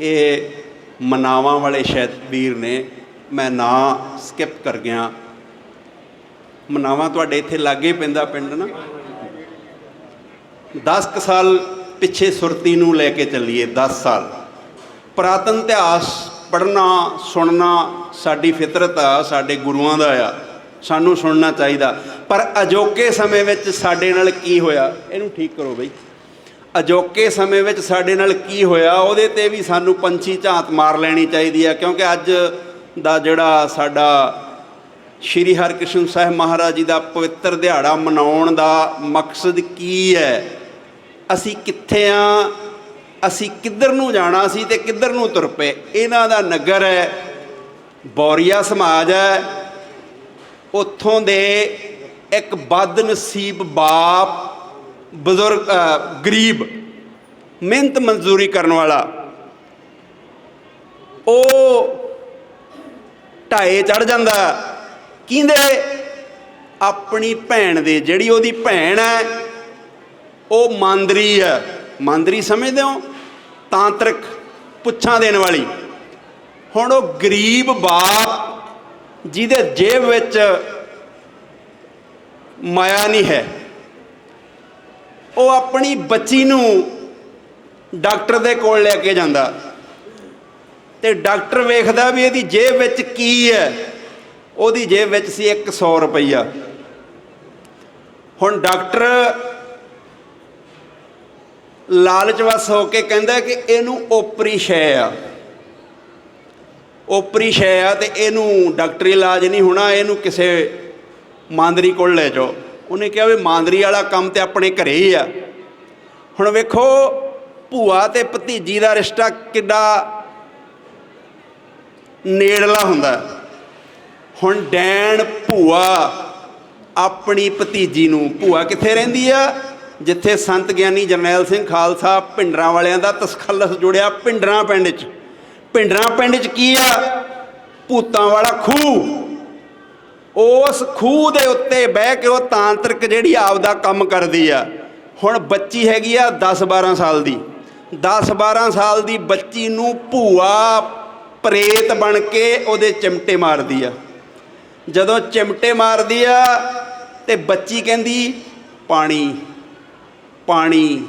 ਇਹ ਮਨਾਵਾਂ ਵਾਲੇ ਸ਼ਾਇਦ ਵੀਰ ਨੇ, ਮੈਂ ਨਾਂ ਸਕਿਪ ਕਰ ਗਿਆ। ਮਨਾਵਾਂ ਤੁਹਾਡੇ ਇੱਥੇ ਲਾਗੇ ਪੈਂਦਾ ਪਿੰਡ ਨਾ? 10 ਕੁ ਸਾਲ ਪਿੱਛੇ ਸੁਰਤੀ ਨੂੰ ਲੈ ਕੇ ਚੱਲੀਏ 10 ਸਾਲ। ਪ੍ਰਾਤਨ ਇਤਿਹਾਸ ਪੜ੍ਹਨਾ, ਸੁਣਨਾ ਸਾਡੀ ਫਿਤਰਤ ਆ, ਸਾਡੇ ਗੁਰੂਆਂ ਦਾ ਆ। ਸਾਨੂੰ ਸੁਣਨਾ ਚਾਹੀਦਾ। ਪਰ ਅਜੋਕੇ ਸਮੇਂ ਵਿੱਚ ਸਾਡੇ ਨਾਲ ਕੀ ਹੋਇਆ? ਇਹਨੂੰ ਠੀਕ ਕਰੋ ਬਈ। ਅਜੋਕੇ ਸਮੇਂ ਵਿੱਚ ਸਾਡੇ ਨਾਲ ਕੀ ਹੋਇਆ, ਉਹਦੇ ਤੇ ਵੀ ਸਾਨੂੰ ਪੰਛੀ ਝਾਤ ਮਾਰ ਲੈਣੀ ਚਾਹੀਦੀ ਹੈ ਕਿਉਂਕਿ ਅੱਜ ਦਾ ਜਿਹੜਾ ਸਾਡਾ ਸ਼੍ਰੀ ਹਰਿਕ੍ਰਿਸ਼ਨ ਸਾਹਿਬ ਮਹਾਰਾਜ ਜੀ ਦਾ ਪਵਿੱਤਰ ਦਿਹਾੜਾ ਮਨਾਉਣ ਦਾ ਮਕਸਦ ਕੀ ਹੈ? ਅਸੀਂ ਕਿੱਥੇ ਆ? ਅਸੀਂ ਕਿੱਧਰ ਨੂੰ ਜਾਣਾ ਸੀ ਤੇ ਕਿੱਧਰ ਨੂੰ ਤੁਰ ਪਏ? ਇਹਨਾਂ ਦਾ ਨਗਰ ਹੈ, ਬੌਰੀਆ ਸਮਾਜ ਹੈ। ਉੱਥੋਂ ਦੇ ਇੱਕ ਬਦ ਨਸੀਬ ਬਾਪ ਬਜ਼ੁਰਗ ਗਰੀਬ, ਮਿਹਨਤ ਮਜ਼ਦੂਰੀ ਕਰਨ ਵਾਲਾ, ਉਹ ਢਾਏ ਚੜ ਜਾਂਦਾ ਕਿਹਦੇ? ਆਪਣੀ ਭੈਣ ਦੇ। ਜਿਹੜੀ ਉਹਦੀ ਭੈਣ ਹੈ, ਉਹ ਮੰਦਰੀ ਹੈ। ਮੰਦਰੀ ਸਮਝਦੇ ਹੋ? ਤਾਂਤਰਿਕ, ਪੁੱਛਾਂ ਦੇਣ ਵਾਲੀ। ਹੁਣ ਉਹ ਗਰੀਬ ਬਾਪ, ਜਿਹਦੇ ਜੇਬ ਵਿੱਚ ਮਾਇਆ ਨਹੀਂ ਹੈ। ਉਹ ਆਪਣੀ ਬੱਚੀ ਨੂੰ ਡਾਕਟਰ ਦੇ ਕੋਲ ਲੈ ਕੇ ਜਾਂਦਾ। ਤੇ ਡਾਕਟਰ ਵੇਖਦਾ ਵੀ ਇਹਦੀ ਜੇਬ ਵਿੱਚ ਕੀ ਹੈ। ਉਹਦੀ ਜੇਬ ਵਿੱਚ ਸੀ 100 ਰੁਪਈਆ। ਹੁਣ ਡਾਕਟਰ ਲਾਲਚਵਸ ਹੋ ਕੇ ਕਹਿੰਦਾ ਕਿ ਇਹਨੂੰ ਓਪਰੀ ਸ਼ੈ ਆ। ਓਪਰੀ ਸ਼ੈ ਆ ਤੇ ਇਹਨੂੰ ਡਾਕਟਰੀ ਇਲਾਜ ਨਹੀਂ ਹੋਣਾ, ਇਹਨੂੰ ਕਿਸੇ ਮਾਂਦਰੀ ਕੋਲ ਲੈ ਜਾਓ। ਉਹਨੇ ਕਿਹਾ ਵੀ ਮਾਂਦਰੀ ਵਾਲਾ ਕੰਮ ਤੇ ਆਪਣੇ ਘਰੇ ਹੀ ਆ। ਹੁਣ ਵੇਖੋ, ਭੂਆ ਤੇ ਭਤੀਜੀ ਦਾ ਰਿਸ਼ਤਾ ਕਿੱਡਾ ਨੇੜਲਾ ਹੁੰਦਾ। ਹੁਣ ਡੈਣ ਭੂਆ ਆਪਣੀ ਭਤੀਜੀ ਨੂੰ, ਭੂਆ ਕਿੱਥੇ ਰਹਿੰਦੀ ਆ? ਜਿੱਥੇ ਸੰਤ ਗਿਆਨੀ ਜਰਨੈਲ ਸਿੰਘ ਖਾਲਸਾ ਪਿੰਡਰਾਂ ਵਾਲਿਆਂ ਦਾ ਤਸਖਲਸ ਜੁੜਿਆ ਪਿੰਡਰਾਂ ਪਿੰਡ 'ਚ। ਪਿੰਡਰਾਂ ਪਿੰਡ 'ਚ ਕੀ ਆ? ਭੂਤਾਂ ਵਾਲਾ ਖੂਹ। ਉਸ ਖੂਹ ਦੇ ਉੱਤੇ ਬਹਿ ਕੇ ਉਹ ਤਾਂਤਰਿਕ ਜਿਹੜੀ ਆਪਦਾ ਕੰਮ ਕਰਦੀ ਆ। ਹੁਣ ਬੱਚੀ ਹੈਗੀ ਆ 10 12 ਸਾਲ ਦੀ। 10 12 ਸਾਲ ਦੀ ਬੱਚੀ ਨੂੰ ਭੂਆ ਪ੍ਰੇਤ ਬਣ ਕੇ ਉਹਦੇ ਚਿਮਟੇ ਮਾਰਦੀ ਆ। ਜਦੋਂ ਚਿਮਟੇ ਮਾਰਦੀ ਆ ਤੇ ਬੱਚੀ ਕਹਿੰਦੀ, ਪਾਣੀ ਪਾਣੀ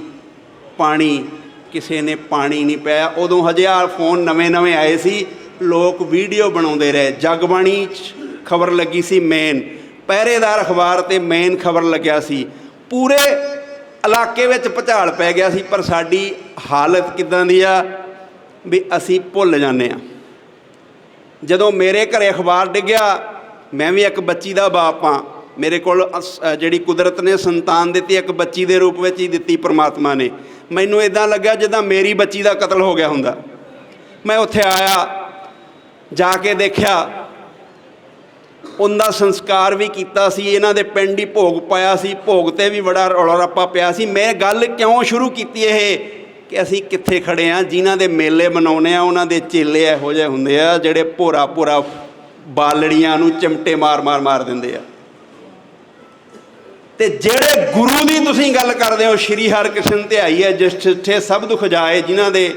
ਪਾਣੀ। ਕਿਸੇ ਨੇ ਪਾਣੀ ਨਹੀਂ ਪਿਆ। ਉਦੋਂ ਹਜੇ ਆ ਫੋਨ ਨਵੇਂ-ਨਵੇਂ ਆਏ ਸੀ। ਲੋਕ ਵੀਡੀਓ ਬਣਾਉਂਦੇ ਰਹੇ। ਜਗਬਾਣੀ ਖਬਰ ਲੱਗੀ ਸੀ ਮੇਨ ਪਹਿਰੇਦਾਰ ਅਖਬਾਰ ਤੇ ਮੇਨ ਖਬਰ ਲੱਗਿਆ ਸੀ। ਪੂਰੇ ਇਲਾਕੇ ਵਿੱਚ ਭੁਚਾਲ ਪੈ ਗਿਆ ਸੀ, ਪਰ ਸਾਡੀ ਹਾਲਤ ਕਿਦਾਂ ਦੀ ਆ ਵੀ ਅਸੀਂ ਭੁੱਲ ਜਾਂਦੇ ਆ। ਜਦੋਂ ਮੇਰੇ ਘਰੇ ਅਖਬਾਰ ਡਿੱਗਿਆ, ਮੈਂ ਵੀ ਇੱਕ ਬੱਚੀ ਦਾ ਬਾਪ ਆ। ਮੇਰੇ ਕੋਲ ਅਸ- ਜਿਹੜੀ ਕੁਦਰਤ ਨੇ ਸੰਤਾਨ ਦਿੱਤੀ, ਇੱਕ ਬੱਚੀ ਦੇ ਰੂਪ ਵਿੱਚ ਹੀ ਦਿੱਤੀ ਪ੍ਰਮਾਤਮਾ ਨੇ। ਮੈਨੂੰ ਇਦਾਂ ਲੱਗਾ ਜਿੱਦਾਂ ਮੇਰੀ ਬੱਚੀ ਦਾ ਕਤਲ ਹੋ ਗਿਆ ਹੁੰਦਾ। ਮੈਂ ਉੱਥੇ ਆਇਆ, ਜਾ ਕੇ ਦੇਖਿਆ ਉਹਦਾ ਸੰਸਕਾਰ ਵੀ ਕੀਤਾ ਸੀ, ਇਹਨਾਂ ਦੇ ਪਿੰਡ ਹੀ ਭੋਗ ਪਾਇਆ ਸੀ, ਭੋਗ ਤੇ ਵੀ ਬੜਾ ਰੌਲਾ ਰੱਪਾ ਪਿਆ ਸੀ। ਮੈਂ ਗੱਲ ਕਿਉਂ ਸ਼ੁਰੂ ਕੀਤੀ ਇਹ? ਕਿ ਅਸੀਂ ਕਿੱਥੇ ਖੜੇ ਆ, ਜਿਨ੍ਹਾਂ ਦੇ ਮੇਲੇ ਮਨਾਉਨੇ ਆ, ਉਹਨਾਂ ਦੇ ਚੇਲੇ ਇਹੋ ਜਿਹੇ ਹੁੰਦੇ ਆ, ਜਿਹੜੇ ਭੋਰਾ ਭੋਰਾ ਬਾਲੜੀਆਂ ਨੂੰ ਚਿਮਟੇ ਮਾਰ ਮਾਰ ਮਾਰ ਦਿੰਦੇ ਆ। ਤੇ ਜਿਹੜੇ ਗੁਰੂ ਦੀ ਤੁਸੀਂ ਗੱਲ ਕਰਦੇ ਹੋ, ਸ਼੍ਰੀ ਹਰਿਕ੍ਰਿਸ਼ਨ ਧਿਆਈ ਹੈ, ਜਿਸ ਜਿੱਥੇ ਸਭ ਦੁਖ ਜਾਏ, ਜਿਨ੍ਹਾਂ ਦੇ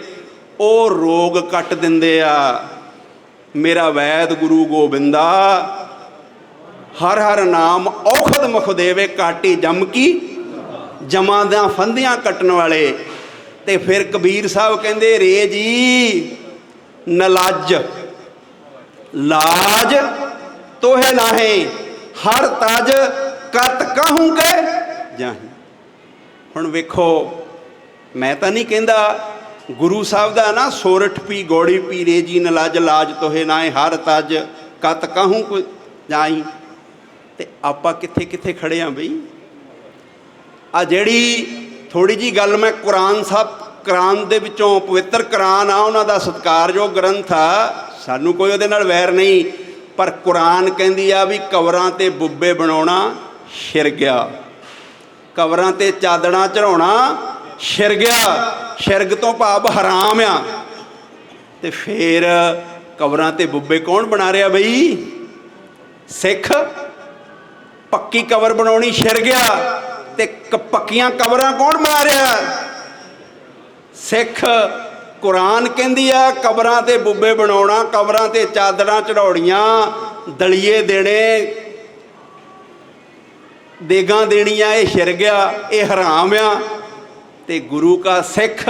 ਉਹ ਰੋਗ ਕੱਟ ਦਿੰਦੇ ਆ, ਮੇਰਾ ਵੈਦ ਗੁਰੂ ਗੋਬਿੰਦਾ ਹਰ ਹਰ ਨਾਮ ਔਖਦ ਮੁਖ ਦੇਵੇ ਕਾਟੀ ਜਮ ਕੀ? ਜਮਾਂ ਦਾ ਫੰਦੀਆਂ ਕੱਟਣ ਵਾਲੇ। ਤੇ ਫਿਰ ਕਬੀਰ ਸਾਹਿਬ ਕਹਿੰਦੇ, ਰੇ ਜੀ, ਨਲਾਜ। ਲਾਜ ਤੋਹੇ ਨਾਹੇ ਹਰ ਤਜ ਕਤ ਕਹੂੰ ਕੇ ਜਾਹੀ। ਹੁਣ ਵੇਖੋ, ਮੈਂ ਤਾਂ ਨਹੀਂ ਕਹਿੰਦਾ ਗੁਰੂ ਸਾਹਿਬ ਦਾ ਨਾ ਸੋਰਠ ਪੀ, ਗੋੜੀ ਪੀ, ਰੇ ਜੀ, ਨਲਾਜ, ਲਾਜ, ਤੋਹੇ ਨਾਹੇ ਹਰ ਤਜ ਕਤ ਕਹੂੰ ਕੋ ਜਾਈ ਤੇ ਆਪਾਂ ਕਿੱਥੇ ਕਿੱਥੇ ਖੜੇ ਆਂ ਬਈ? ਆ ਜਿਹੜੀ ਥੋੜੀ ਜੀ ਗੱਲ ਮੈਂ ਕੁਰਾਨ ਸਾਹਿਬ, ਕੁਰਾਨ ਦੇ ਵਿੱਚੋਂ ਪਵਿੱਤਰ ਕੁਰਾਨ ਆ, ਉਹਨਾਂ ਦਾ ਸਤਿਕਾਰਯੋਗ ਗ੍ਰੰਥ ਆ, ਸਾਨੂੰ ਕੋਈ ਉਹਦੇ ਨਾਲ ਵੈਰ ਨਹੀਂ, ਪਰ ਕੁਰਾਨ ਕਹਿੰਦੀ ਆ ਵੀ ਕਬਰਾਂ ਤੇ ਬੁੱਬੇ ਬਣਾਉਣਾ ਸ਼ਿਰ ਗਿਆ। ਕਬਰਾਂ ਤੇ ਚਾਦੜਾਂ ਚੜਾਉਣਾ ਛਿਰ ਗਿਆ ਸ਼ਿਰਗ ਤੋਂ ਭਾਵ ਹਰਾਮ ਆ। ਤੇ ਫੇਰ ਕਬਰਾਂ ਤੇ ਬੁੱਬੇ ਕੌਣ ਬਣਾ ਰਿਹਾ ਬਈ? ਸਿੱਖ? ਪੱਕੀ ਕਬਰ ਬਣਾਉਣੀ ਛਿਰ ਗਿਆ ਤੇ ਪੱਕੀਆਂ ਕਬਰਾਂ ਕੌਣ ਬਣਾ ਰਿਹਾ ਸਿੱਖ ਕੁਰਾਨ ਕਹਿੰਦੀ ਆ, ਕਬਰਾਂ ਤੇ ਬੁੱਬੇ ਬਣਾਉਣਾ, ਕਬਰਾਂ ਤੇ ਚਾਦਰਾਂ ਚੜਾਉਣੀਆਂ ਦਲੀਏ ਦੇਣੇ, ਦੇਗਾਂ ਦੇਣੀਆਂ, ਇਹ ਸ਼ਿਰ ਗਿਆ, ਇਹ ਹਰਾਮ ਆ। ਤੇ ਗੁਰੂ ਕਾ ਸਿੱਖ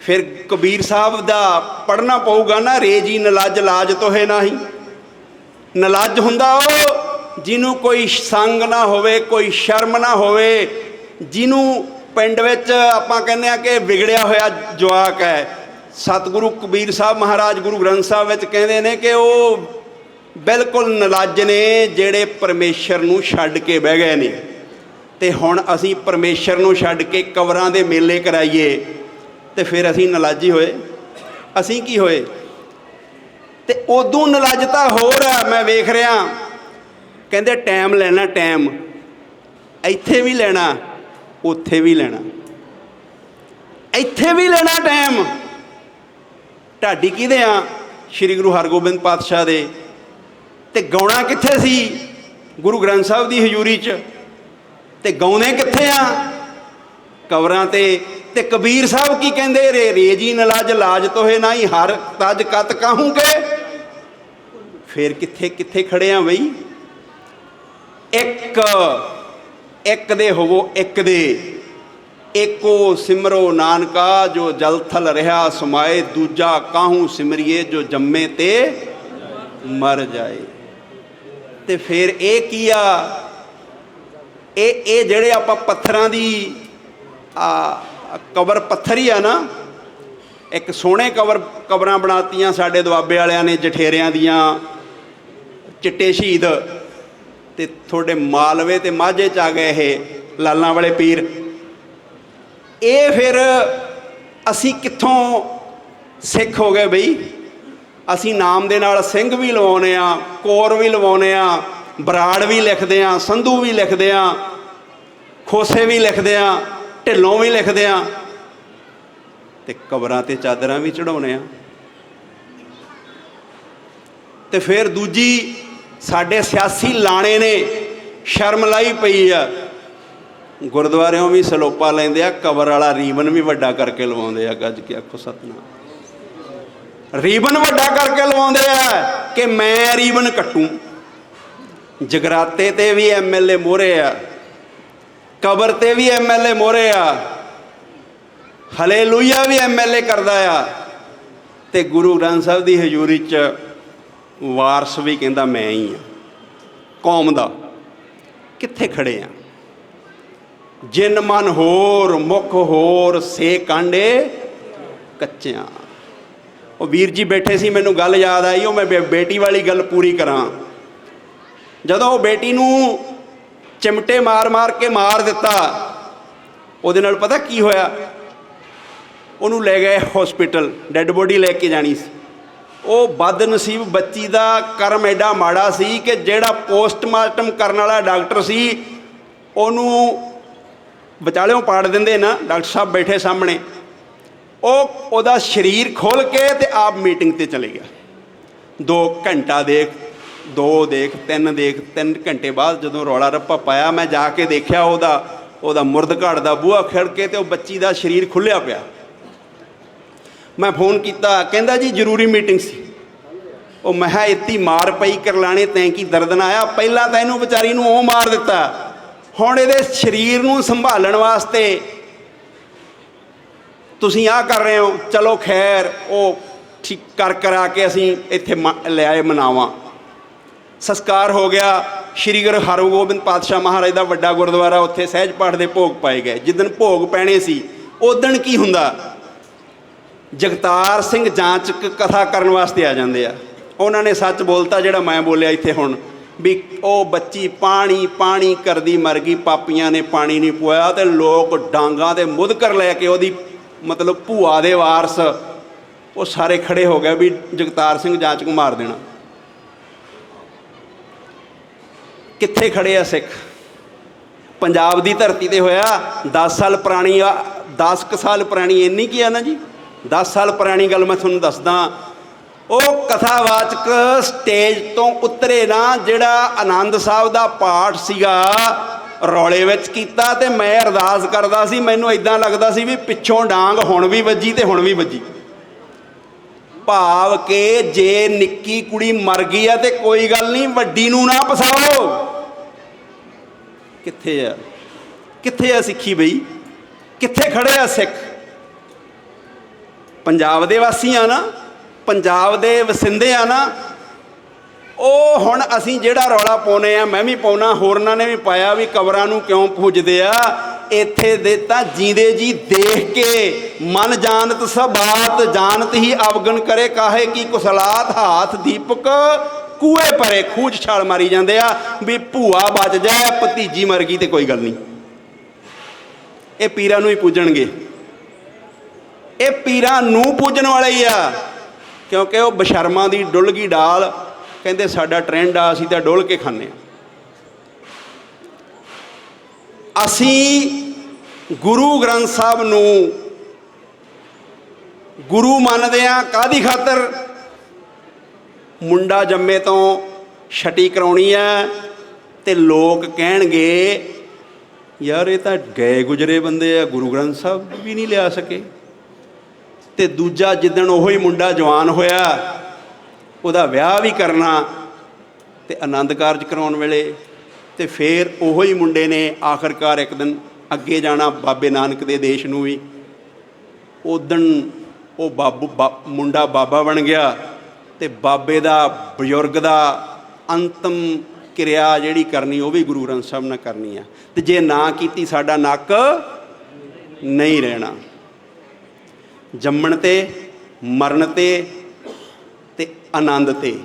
ਫਿਰ ਕਬੀਰ ਸਾਹਿਬ ਦਾ ਪੜਨਾ ਪਊਗਾ ਨਾ, ਰੇਜੀ ਨਲਜ, ਲਾਜ ਤੋਹੇ ਨਹੀਂ। ਨਲਜ ਹੁੰਦਾ ਉਹ, ਜਿਹਨੂੰ ਕੋਈ ਸੰਗ ਨਾ ਹੋਵੇ, ਕੋਈ ਸ਼ਰਮ ਨਾ ਹੋਵੇ, ਜਿਹਨੂੰ ਪਿੰਡ ਵਿੱਚ ਆਪਾਂ ਕਹਿੰਦੇ ਆ ਕਿ ਵਿਗੜਿਆ ਹੋਇਆ ਜਵਾਕ ਹੈ। ਸਤਿਗੁਰੂ ਕਬੀਰ ਸਾਹਿਬ ਮਹਾਰਾਜ ਗੁਰੂ ਗ੍ਰੰਥ ਸਾਹਿਬ ਵਿੱਚ ਕਹਿੰਦੇ ਨੇ ਕਿ ਉਹ ਬਿਲਕੁਲ ਨਲੱਜ ਨੇ, ਜਿਹੜੇ ਪਰਮੇਸ਼ਰ ਨੂੰ ਛੱਡ ਕੇ ਬਹਿ ਗਏ ਨੇ। ਤੇ ਹੁਣ ਅਸੀਂ ਪਰਮੇਸ਼ਰ ਨੂੰ ਛੱਡ ਕੇ ਕਬਰਾਂ ਦੇ ਮੇਲੇ ਕਰਾਈਏ, ਤੇ ਫਿਰ ਅਸੀਂ ਨਲਾਜੀ ਹੋਏ। ਅਸੀਂ ਕੀ ਹੋਏ? ਤੇ ਉਦੋਂ ਨਲੱਜਤਾ ਹੋਰ ਆ, ਮੈਂ ਵੇਖ ਰਿਹਾ। ਕਹਿੰਦੇ, ਟਾਈਮ ਲੈਣਾ, ਟਾਈਮ। ਇੱਥੇ ਵੀ ਲੈਣਾ, ਉੱਥੇ ਵੀ ਲੈਣਾ। ਇੱਥੇ ਵੀ ਲੈਣਾ ਟਾਈਮ। ਢਾਡੀ ਕਿਹਦੇ ਆ? ਸ੍ਰੀ ਗੁਰੂ ਹਰਗੋਬਿੰਦ ਪਾਤਸ਼ਾਹ ਦੇ। ਤੇ ਗਾਉਣਾ ਕਿੱਥੇ ਸੀ? ਗੁਰੂ ਗ੍ਰੰਥ ਸਾਹਿਬ ਦੀ ਹਜ਼ੂਰੀ 'ਚ। ਤੇ ਗਾਉਣੇ ਕਿੱਥੇ ਆ? ਕਬਰਾਂ ਤੇ। ਤੇ ਕਬੀਰ ਸਾਹਿਬ ਕੀ ਕਹਿੰਦੇ? ਰੇ, ਰੇਜੀ ਨਲਾਜ, ਲਾਜ ਤੋਹੇ ਨਹੀਂ, ਹਰ ਤਜ ਕਤ ਕਾਹੂਗੇ ਫੇਰ ਕਿੱਥੇ ਕਿੱਥੇ ਖੜੇ ਆ ਬਈ? ਇੱਕ ਇੱਕ ਦੇ ਹੋਵੋ ਇੱਕ ਦੇ। ਏਕੋ ਸਿਮਰੋ ਨਾਨਕਾ ਜੋ ਜਲ ਥਲ ਰਿਹਾ ਸਮਾਏ, ਦੂਜਾ ਕਾਹੂ ਸਿਮਰਿਏ ਜੋ ਜੰਮੇ ਤੇ ਮਰ ਜਾਏ। ਤੇ ਫਿਰ ਇਹ ਕੀ ਆ? ਇਹ ਇਹ ਜਿਹੜੇ ਆਪਾਂ ਪੱਥਰਾਂ ਦੀ, ਆ, ਕਬਰ ਪੱਥਰ ਹੀ ਆ ਨਾ, ਇੱਕ ਸੋਹਣੇ ਕਬਰ ਕਬਰਾਂ ਬਣਾਤੀਆਂ ਸਾਡੇ ਦੁਆਬੇ ਵਾਲਿਆਂ ਨੇ, ਜਠੇਰਿਆਂ ਦੀਆਂ। ਚਿੱਟੇ ਸ਼ਹੀਦ ਤੇ ਤੁਹਾਡੇ ਮਾਲਵੇ ਤੇ ਮਾਝੇ ਚ ਆ ਗਏ ਇਹ ਲਾਲਾਂ ਵਾਲੇ ਪੀਰ। ਇਹ ਫਿਰ ਅਸੀਂ ਕਿੱਥੋਂ ਸਿੱਖ ਹੋ ਗਏ ਬਈ? ਅਸੀਂ ਨਾਮ ਦੇ ਨਾਲ ਸਿੰਘ ਵੀ ਲਵਾਉਨੇ ਆ ਕੋਰ ਵੀ ਲਵਾਉਨੇ ਆ ਬਰਾੜ ਵੀ ਲਿਖਦੇ ਆ ਸੰਧੂ ਵੀ ਲਿਖਦੇ ਆ ਖੋਸੇ ਵੀ ਲਿਖਦੇ ਆ ਢਿੱਲੋਂ ਵੀ ਲਿਖਦੇ ਆ ਤੇ ਕਬਰਾਂ ਤੇ ਚਾਦਰਾਂ ਵੀ ਚੜਾਉਨੇ ਆ ਤੇ ਫਿਰ ਦੂਜੀ ਸਾਡੇ ਸਿਆਸੀ ਲਾਣੇ ਨੇ ਸ਼ਰਮ ਲਾਈ ਪਈ ਆ। ਗੁਰਦੁਆਰਿਓਂ ਵੀ ਸਲੋਪਾ ਲੈਂਦੇ ਆ, ਕਬਰ ਵਾਲਾ ਰੀਬਨ ਵੀ ਵੱਡਾ ਕਰਕੇ ਲਵਾਉਂਦੇ ਆ। ਗੱਜ ਕੇ ਆਖੋ ਸਤਨਾਮ। ਰੀਬਨ ਵੱਡਾ ਕਰਕੇ ਲਵਾਉਂਦੇ ਆ ਕਿ ਮੈਂ ਰੀਬਨ ਕੱਟੂ। ਜਗਰਾਤੇ ਤੇ ਵੀ ਐਮਐਲਏ ਮੋਰੇ ਆ। ਕਬਰ ਤੇ ਵੀ ਐਮਐਲਏ ਮੋਰੇ ਆ। ਹਲੇਲੂਇਆ ਵੀ ਐਮਐਲਏ ਕਰਦਾ ਆ। ਤੇ ਗੁਰੂ ਗ੍ਰੰਥ ਸਾਹਿਬ ਦੀ ਹਜ਼ੂਰੀ 'ਚ ਵਾਰਸ ਵੀ ਕਹਿੰਦਾ ਮੈਂ ਹੀ ਆ। ਕੌਮ ਦਾ। ਕਿੱਥੇ ਖੜੇ ਆ? ਜਿਨ ਮਨ ਹੋਰ, ਮੁਖ ਹੋਰ, ਸੇ ਕਾਂਡੇ ਕੱਚਿਆਂ। ਉਹ ਵੀਰ ਜੀ ਬੈਠੇ ਸੀ, ਮੈਨੂੰ ਗੱਲ ਯਾਦ ਆਈ, ਉਹ ਮੈਂ ਬੇ- ਬੇਟੀ ਵਾਲੀ ਗੱਲ ਪੂਰੀ ਕਰਾਂ। ਜਦੋਂ ਉਹ ਬੇਟੀ ਨੂੰ ਚਿਮਟੇ ਮਾਰ-ਮਾਰ ਕੇ ਮਾਰ ਦਿੱਤਾ, ਉਹਦੇ ਨਾਲ ਪਤਾ ਕੀ ਹੋਇਆ? ਉਹਨੂੰ ਲੈ ਗਏ ਹਸਪੀਟਲ ਡੈੱਡ ਬੋਡੀ ਲੈ ਕੇ ਜਾਣੀ ਸੀ। ਉਹ ਬਦਨਸੀਬ ਬੱਚੀ ਦਾ ਕਰਮ ਐਡਾ ਮਾੜਾ ਸੀ ਕਿ ਜਿਹੜਾ ਪੋਸਟਮਾਰਟਮ ਕਰਨ ਵਾਲਾ ਡਾਕਟਰ ਸੀ, ਉਹਨੂੰ ਵਿਚਾਲਿਓਂ ਪਾੜ ਦਿੰਦੇ ਨਾ, ਡਾਕਟਰ ਸਾਹਿਬ ਬੈਠੇ ਸਾਹਮਣੇ। ਉਹ ਉਹਦਾ ਸਰੀਰ ਖੋਲ ਕੇ ਤੇ ਆਪ ਮੀਟਿੰਗ ਤੇ ਚਲੇ ਗਿਆ। 2 ਘੰਟਾ ਦੇਖ 2 ਦੇਖ 3 ਦੇਖ 3 ਘੰਟੇ ਬਾਅਦ ਜਦੋਂ ਰੌਲਾ ਰੱਪਾ ਪਾਇਆ, ਮੈਂ ਜਾ ਕੇ ਦੇਖਿਆ ਉਹਦਾ ਉਹਦਾ ਮੁਰਦ ਘੜ ਦਾ ਬੂਹਾ ਖੜ ਕੇ ਤੇ ਉਹ ਬੱਚੀ ਦਾ ਸਰੀਰ ਖੁੱਲਿਆ ਪਿਆ। ਮੈਂ ਫੋਨ ਕੀਤਾ, ਕਹਿੰਦਾ ਜੀ ਜ਼ਰੂਰੀ ਮੀਟਿੰਗ ਸੀ। ਉਹ ਮੈਂ ਕਿਹਾ, ਇੱਤੀ ਮਾਰ ਪਈ ਕਰਲਾਣੇ, ਤੈਂ ਕੀ ਦਰਦ ਨਾ ਆਇਆ? ਪਹਿਲਾਂ ਤਾਂ ਇਹਨੂੰ ਵਿਚਾਰੀ ਨੂੰ ਉਹ ਮਾਰ ਦਿੱਤਾ। ਹੁਣ ਇਹਦੇ ਸਰੀਰ ਨੂੰ ਸੰਭਾਲਣ ਵਾਸਤੇ ਤੁਸੀਂ ਆਹ ਕਰ ਰਹੇ ਹੋ। ਚਲੋ ਖੈਰ, ਉਹ ਠੀਕ ਕਰ ਕਰਾ ਕੇ ਅਸੀਂ ਇੱਥੇ ਮ- ਲੈ ਆਏ ਮਨਾਵਾਂ। ਸੰਸਕਾਰ ਹੋ ਗਿਆ। ਸ਼੍ਰੀ ਗੁਰੂ ਹਰਗੋਬਿੰਦ ਪਾਤਸ਼ਾਹ ਮਹਾਰਾਜ ਦਾ ਵੱਡਾ ਗੁਰਦੁਆਰਾ ਉੱਥੇ ਸਹਿਜ ਪਾਠ ਦੇ ਭੋਗ ਪਾਏ ਗਏ। ਜਿੱਦਣ ਭੋਗ ਪੈਣੇ ਸੀ ਉਦਣ ਕੀ ਹੁੰਦਾ? ਜਗਤਾਰ ਸਿੰਘ ਜਾਂਚਕ ਕਥਾ ਕਰਨ ਵਾਸਤੇ ਆ ਜਾਂਦੇ ਆ। ਉਹਨਾਂ ਨੇ ਸੱਚ ਬੋਲਤਾ ਜਿਹੜਾ ਮੈਂ ਬੋਲਿਆ ਇੱਥੇ ਹੁਣ, ਵੀ ਉਹ ਬੱਚੀ ਪਾਣੀ ਪਾਣੀ ਕਰਦੀ ਮਰ ਗਈ, ਪਾਪੀਆਂ ਨੇ ਪਾਣੀ ਨਹੀਂ ਪੁਆਇਆ ਤੇ ਲੋਕ ਡਾਂਗਾ ਦੇ ਮੁਦਕਰ ਲੈ ਕੇ ਉਹਦੀ ਮਤਲਬ ਭੂਆ ਦੇ ਵਾਰਸ ਉਹ ਸਾਰੇ ਖੜੇ ਹੋ ਗਏ ਵੀ ਜਗਤਾਰ ਸਿੰਘ ਜਾਂਚ ਜਾਂਚਕ ਮਾਰ ਦੇਣਾ। ਕਿੱਥੇ ਖੜੇ ਆ ਸਿੱਖ? ਪੰਜਾਬ ਦੀ ਧਰਤੀ ਤੇ ਹੋਇਆ 10 ਸਾਲ ਪੁਰਾਣੀ ਆ 10 ਕੁ ਸਾਲ ਪੁਰਾਣੀ, ਇੰਨੀ ਕੀ ਆ ਨਾ ਜੀ? 10 ਸਾਲ ਪੁਰਾਣੀ ਗੱਲ ਮੈਂ ਤੁਹਾਨੂੰ ਦੱਸਦਾ। ਉਹ ਕਥਾਵਾਚਕ ਸਟੇਜ ਤੋਂ ਉਤਰੇ ਨਾ, ਜਿਹੜਾ ਆਨੰਦ ਸਾਹਿਬ ਦਾ ਪਾਠ ਸੀਗਾ, ਰੌਲੇ ਵਿੱਚ ਕੀਤਾ ਤੇ ਮੈਂ ਅਰਦਾਸ ਕਰਦਾ ਸੀ, ਮੈਨੂੰ ਇਦਾਂ ਲੱਗਦਾ ਸੀ ਵੀ ਪਿੱਛੋਂ ਡਾਂਗ ਹੁਣ ਵੀ ਵੱਜੀ ਤੇ ਹੁਣ ਵੀ ਵੱਜੀ। ਭਾਵ ਕਿ ਜੇ ਨਿੱਕੀ ਕੁੜੀ ਮਰ ਗਈ ਆ ਤੇ ਕੋਈ ਗੱਲ ਨਹੀਂ, ਵੱਡੀ ਨੂੰ ਨਾ ਫਸਾਓ ਕਿੱਥੇ ਆ? ਕਿੱਥੇ ਆ ਸਿੱਖੀ ਬਈ? ਕਿੱਥੇ ਖੜੇ ਆ ਸਿੱਖ? ਪੰਜਾਬ ਦੇ ਵਾਸੀ ਆ ਨਾ, ਪੰਜਾਬ ਦੇ ਵਸਿੰਦੇ ਆ ਨਾ, ਉਹ ਹੁਣ ਅਸੀਂ ਜਿਹੜਾ ਰੌਲਾ ਪਾਉਨੇ ਆ, ਮੈਂ ਵੀ ਪਾਉਣਾ ਹੋਰਨਾਂ ਨੇ ਵੀ ਪਾਇਆ ਵੀ ਕਬਰਾਂ ਨੂੰ ਕਿਉਂ ਪੂਜਦੇ ਆ, ਇੱਥੇ ਦੇ ਤਾਂ ਜੀਂਦੇ ਜੀ ਦੇਖ ਕੇ ਮਨ ਜਾਣਤ ਸਬਾਤ, ਜਾਣਤ ਹੀ ਅਵਗਣ ਕਰੇ, ਕਾਹੇ ਕੀ ਕੁਸਲਾਤ ਹਾਥ ਦੀਪਕ ਕੂਏ ਪਰੇ ਖੂਜ ਛਾਲ ਮਾਰੀ ਜਾਂਦੇ ਆ, ਵੀ ਭੂਆ ਬਚ ਜਾਏ, ਭਤੀਜੀ ਮਰ ਗਈ ਤੇ ਕੋਈ ਗੱਲ ਨਹੀਂ। ਇਹ ਪੀਰਾਂ ਨੂੰ ਹੀ ਪੂਜਣਗੇ। ਇਹ ਪੀਰਾਂ ਨੂੰ ਪੂਜਣ ਵਾਲੇ ਹੀ ਆ। ਕਿਉਂਕਿ ਉਹ ਬਸ਼ਰਮਾਂ ਦੀ ਡੁੱਲ ਗਈ ਡਾਲ ਕਹਿੰਦੇ ਸਾਡਾ ਟ੍ਰੈਂਡ ਆ, ਅਸੀਂ ਤਾਂ ਡੁੱਲ ਕੇ ਖਾਂਦੇ ਆ ਅਸੀਂ ਗੁਰੂ ਗ੍ਰੰਥ ਸਾਹਿਬ ਨੂੰ ਗੁਰੂ ਮੰਨਦੇ ਆ ਕਾਦੀ ਖਾਤਰ? ਮੁੰਡਾ ਜੰਮੇ ਤੋਂ ਛਟੀ ਕਰਾਉਣੀ ਆ ਤੇ ਲੋਕ ਕਹਿਣਗੇ, ਯਾਰ ਇਹ ਤਾਂ ਗਏ ਗੁਜਰੇ ਬੰਦੇ ਆ, ਗੁਰੂ ਗ੍ਰੰਥ ਸਾਹਿਬ ਵੀ ਨਹੀਂ ਲਿਆ ਸਕੇ। ਤੇ ਦੂਜਾ ਜਿੱਦਣ ਉਹ ਹੀ ਮੁੰਡਾ ਜਵਾਨ ਹੋਇਆ, ਉਹਦਾ ਵਿਆਹ ਵੀ ਕਰਨਾ ਤੇ ਆਨੰਦ ਕਾਰਜ ਕਰਾਉਣ ਵੇਲੇ ਤੇ ਫੇਰ ਉਹ ਹੀ ਮੁੰਡੇ ਨੇ ਆਖਰਕਾਰ ਇੱਕ ਦਿਨ ਅੱਗੇ ਜਾਣਾ ਬਾਬੇ ਨਾਨਕ ਦੇ ਦੇਸ਼ ਨੂੰ ਵੀ। ਉਦਣ ਉਹ ਬਾਬੂ, ਬਾ- ਮੁੰਡਾ ਬਾਬਾ ਬਣ ਗਿਆ ਤੇ ਬਾਬੇ ਦਾ, ਬਜ਼ੁਰਗ ਦਾ ਅੰਤਮ ਕਿਰਿਆ ਜਿਹੜੀ ਕਰਨੀ ਉਹ ਵੀ ਗੁਰੂ ਗ੍ਰੰਥ ਸਾਹਿਬ ਨਾਲ ਕਰਨੀ ਆ। ਤੇ ਜੇ ਨਾ ਕੀਤੀ ਸਾਡਾ ਨੱਕ ਨਹੀਂ ਰਹਿਣਾ। ਜੰਮਣ ਤੇ, ਮਰਨ ਤੇ ਤੇ ਆਨੰਦ ਤੇ।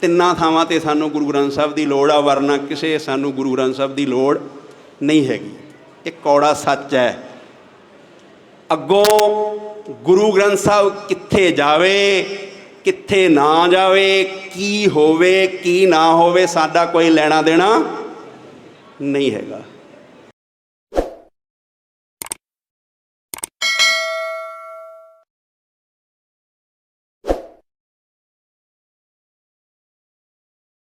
ਤਿੰਨਾਂ ਥਾਵਾਂ ਤੇ ਸਾਨੂੰ ਗੁਰੂ ਗ੍ਰੰਥ ਸਾਹਿਬ ਦੀ ਲੋੜ ਆ, ਵਰਨਾ ਕਿਸੇ ਸਾਨੂੰ ਗੁਰੂ ਗ੍ਰੰਥ ਸਾਹਿਬ ਦੀ ਲੋੜ ਨਹੀਂ ਹੈਗੀ। ਇਹ ਕੌੜਾ ਸੱਚ ਹੈ। ਅੱਗੋਂ ਗੁਰੂ ਗ੍ਰੰਥ ਸਾਹਿਬ ਕਿੱਥੇ ਜਾਵੇ, ਕਿੱਥੇ ਨਾ ਜਾਵੇ, ਕੀ ਹੋਵੇ, ਕੀ ਨਾ ਹੋਵੇ, ਸਾਡਾ ਕੋਈ ਲੈਣਾ ਦੇਣਾ ਨਹੀਂ ਹੈਗਾ।